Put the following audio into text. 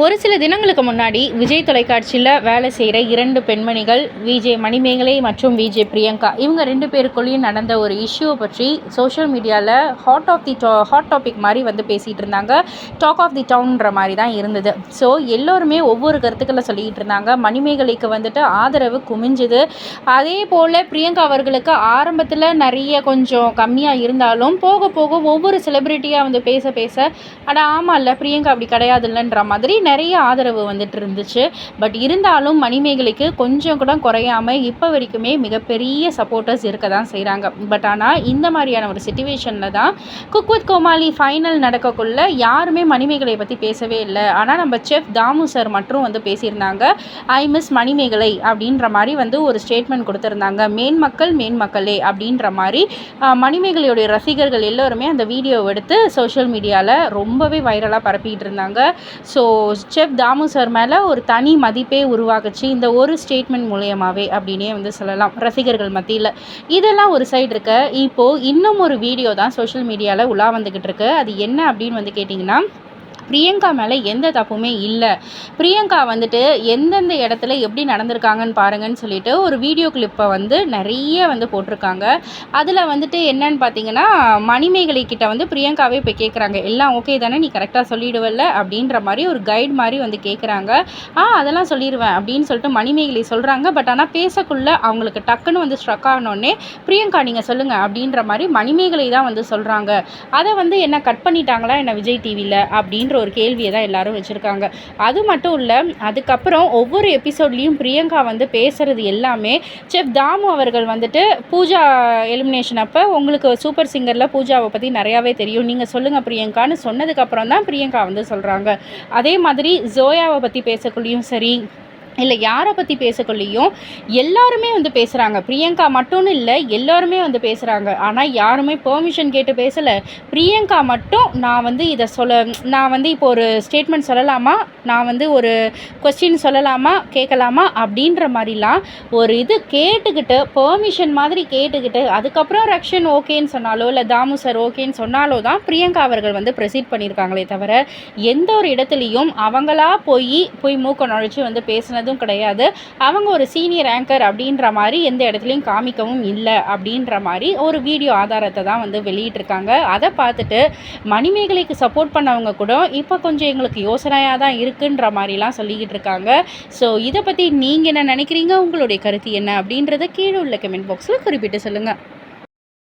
ஒரு சில தினங்களுக்கு முன்னாடி விஜய் தொலைக்காட்சியில் வேலை செய்கிற இரண்டு பெண்மணிகள் விஜய் மணிமேகலை மற்றும் விஜய் பிரியங்கா. இவங்க ரெண்டு பேருக்குள்ளேயும் நடந்த ஒரு இஷ்யூவை பற்றி சோஷியல் மீடியாவில் hot of the hot topic மாதிரி வந்து பேசிகிட்டு இருந்தாங்க. டாக் ஆஃப் தி டவுன்ற மாதிரி தான் இருந்தது. ஸோ எல்லோருமே ஒவ்வொரு கருத்துக்களை சொல்லிக்கிட்டு இருந்தாங்க. மணிமேகலைக்கு வந்துட்டு ஆதரவு குமிஞ்சுது. அதே போல் பிரியங்கா அவர்களுக்கு ஆரம்பத்தில் நிறைய கொஞ்சம் கம்மியாக இருந்தாலும் போக போக ஒவ்வொரு செலிப்ரிட்டியாக வந்து பேச பேச அட ஆமாம் இல்லை பிரியங்கா அப்படி கிடையாதுல்லன்ற மாதிரி நிறைய ஆதரவு வந்துட்டு இருந்துச்சு. பட் இருந்தாலும் மணிமேகலைக்கு கொஞ்சம் கூட குறையாம இப்போ வரைக்குமே மிகப்பெரிய சப்போர்ட்டர்ஸ் இருக்க தான் செய்கிறாங்க பட் ஆனால் இந்த மாதிரியான ஒரு சுச்சுவேஷனில் தான் குக் வித் கோமாளி ஃபைனல் நடக்கக்குள்ள யாருமே மணிமேகலை பற்றி பேசவே இல்லை. ஆனால் நம்ம செஃப் தாமு சார் மட்டும் வந்து பேசியிருந்தாங்க. ஐ மிஸ் மணிமேகலை அப்படின்ற மாதிரி வந்து ஒரு ஸ்டேட்மெண்ட் கொடுத்துருந்தாங்க. மேன் மக்கள் மேன் மக்களே அப்படின்ற மாதிரி மணிமேகலையுடைய ரசிகர்கள் எல்லோருமே அந்த வீடியோவை எடுத்து சோஷியல் மீடியாவில் ரொம்பவே வைரலாக பரப்பிக்கிட்டு இருந்தாங்க. ஸோ செஃப் தாமு சார் மேலே ஒரு தனி மதிப்பே உருவாக்குச்சு. இந்த ஒரு ஸ்டேட்மெண்ட் மூலியமாகவே அப்படின்னே வந்து சொல்லலாம் ரசிகர்கள் மத்தியில். இதெல்லாம் ஒரு சைடு இருக்க. இப்போது இன்னும் ஒரு வீடியோ தான் சோஷியல் மீடியாவில் உலா வந்துக்கிட்டு இருக்கு. அது என்ன அப்படின்னு வந்து கேட்டிங்கன்னா பிரியங்கா மேலே எந்த தப்புமே இல்லை. பிரியங்கா வந்துட்டு எந்தெந்த இடத்துல எப்படி நடந்திருக்காங்கன்னு பாருங்கன்னு சொல்லிட்டு ஒரு வீடியோ கிளிப்பை வந்து நிறைய வந்து போட்டிருக்காங்க. அதில் வந்துட்டு என்னன்னு பார்த்தீங்கன்னா மணிமேகலை கிட்ட வந்து பிரியங்காவே இப்போ கேட்குறாங்க எல்லாம் ஓகே தானே நீ கரெக்டாக சொல்லிடுவல்ல அப்படின்ற மாதிரி ஒரு கைட் மாதிரி வந்து கேட்குறாங்க ஆ அதெல்லாம் சொல்லிடுவேன் அப்படின்னு சொல்லிட்டு மணிமேகலை சொல்கிறாங்க பட் ஆனால் பேசக்குள்ள அவங்களுக்கு டக்குன்னு வந்து ஸ்ட்ரக் ஆனோடனே பிரியங்கா நீங்கள் சொல்லுங்கள் அப்படின்ற மாதிரி மணிமேகலை தான் வந்து சொல்கிறாங்க அதை வந்து என்ன கட் பண்ணிட்டாங்களா என்ன விஜய் டிவியில் அப்படின்ற ஒரு கேள்வியை தான் எல்லாரும் வச்சுருக்காங்க. அது மட்டும் இல்லை அதுக்கப்புறம் ஒவ்வொரு எபிசோட்லேயும் பிரியங்கா வந்து பேசுகிறது எல்லாமே செஃப் தாமு அவர்கள் வந்துட்டு பூஜா எலிமினேஷன் அப்போ உங்களுக்கு சூப்பர் சிங்கரில் பூஜாவை பற்றி நிறையாவே தெரியும். நீங்கள் சொல்லுங்கள் பிரியங்கான்னு சொன்னதுக்கப்புறம் தான் பிரியங்கா வந்து சொல்கிறாங்க அதே மாதிரி ஜோயாவை பற்றி பேசக்குள்ளேயும் சரி இல்லை யாரை பற்றி பேசக்குள்ளேயும் எல்லாருமே வந்து பேசுகிறாங்க பிரியங்கா மட்டும்னு இல்லை எல்லாருமே வந்து பேசுகிறாங்க ஆனால் யாருமே பெர்மிஷன் கேட்டு பேசலை. பிரியங்கா மட்டும் நான் வந்து இதை சொல்ல நான் வந்து இப்போ ஒரு ஸ்டேட்மெண்ட் சொல்லலாமா? நான் வந்து ஒரு கொஸ்டின் சொல்லலாமா? கேட்கலாமா? அப்படின்ற மாதிரிலாம் ஒரு இது கேட்டுக்கிட்டு பெர்மிஷன் மாதிரி கேட்டுக்கிட்டு அதுக்கப்புறம் ரக்ஷன் ஓகேன்னு சொன்னாலோ இல்லை தாமு சார் ஓகேன்னு சொன்னாலோ தான் பிரியங்கா அவர்கள் வந்து ப்ரொசீட் பண்ணியிருக்காங்களே தவிர எந்த ஒரு இடத்துலையும் அவங்களா போய் போய் மூக்க நுழைச்சி வந்து பேசினது ஆனதும் கிடையாது. அவங்க ஒரு சீனியர் ஆங்கர் அப்படின்ற மாதிரி எந்த இடத்துலையும் காமிக்கவும் இல்லை அப்படின்ற மாதிரி ஒரு வீடியோ ஆதாரத்தை தான் வந்து வெளியிட்டிருக்காங்க. அதை பார்த்துட்டு மணிமேகலைக்கு சப்போர்ட் பண்ணவங்க கூட இப்போ கொஞ்சம் எங்களுக்கு யோசனையாக தான் இருக்குன்ற மாதிரிலாம் சொல்லிக்கிட்டு இருக்காங்க. ஸோ இதை பற்றி நீங்கள் என்ன நினைக்கிறீங்க? உங்களுடைய கருத்து என்ன அப்படின்றத கீழே உள்ள கமெண்ட் பாக்ஸில் குறிப்பிட்டு சொல்லுங்கள்